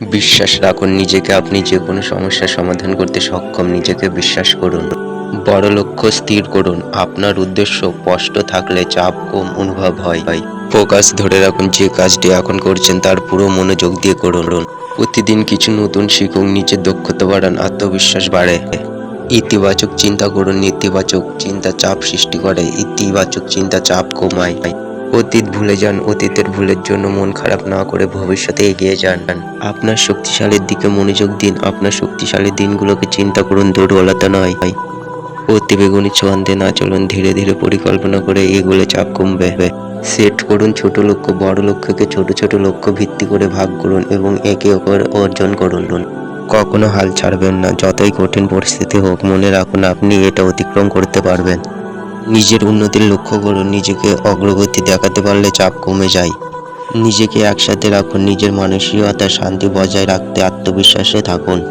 বিশ্বাস রাখুন, নিজেকে আপনি যে কোনো সমস্যার সমাধান করতে সক্ষম, নিজেকে বিশ্বাস করুন। বড় লক্ষ্য স্থির করুন। আপনার উদ্দেশ্য স্পষ্ট থাকলে চাপ কম অনুভব হয়। ফোকাস ধরে রাখুন, যে কাজটি এখন করছেন তার পুরো মনোযোগ দিয়ে করুন। প্রতিদিন কিছু নতুন শিখুন নিজের দক্ষতা বাড়ান, আত্মবিশ্বাস বাড়ে। ইতিবাচক চিন্তা করুন, নেতিবাচক চিন্তা চাপ সৃষ্টি করে, ইতিবাচক চিন্তা চাপ কমায়। অতীত ভুলে যান, অতীতের ভুলের জন্য মন খারাপ না করে ভবিষ্যতে এগিয়ে যান। আপনার শক্তিশালীর দিকে মনোযোগ দিন, আপনার শক্তিশালী দিনগুলোকে চিন্তা করুন, দুর্বলতা নয়। অতি বেগুনি ছন্দে না চলুন, ধীরে ধীরে পরিকল্পনা করে এগুলো চাপ কমবে। সেট করুন ছোট লক্ষ্য, বড় লক্ষ্যকে ছোট ছোট লক্ষ্য ভিত্তি করে ভাগ করুন এবং একে অপর অর্জন করুন। কখনো হাল ছাড়বেন না, যতই কঠিন পরিস্থিতি হোক, মনে রাখুন আপনি এটা অতিক্রম করতে পারবেন। নিজের উন্নতির লক্ষ্য করুন নিজেকে অগ্রগতি দেখাতে পারলে চাপ কমে যায়। নিজেকে একসাথে রাখুন, নিজের মানসিকতা শান্তি বজায় রাখতে, আত্মবিশ্বাসে থাকুন।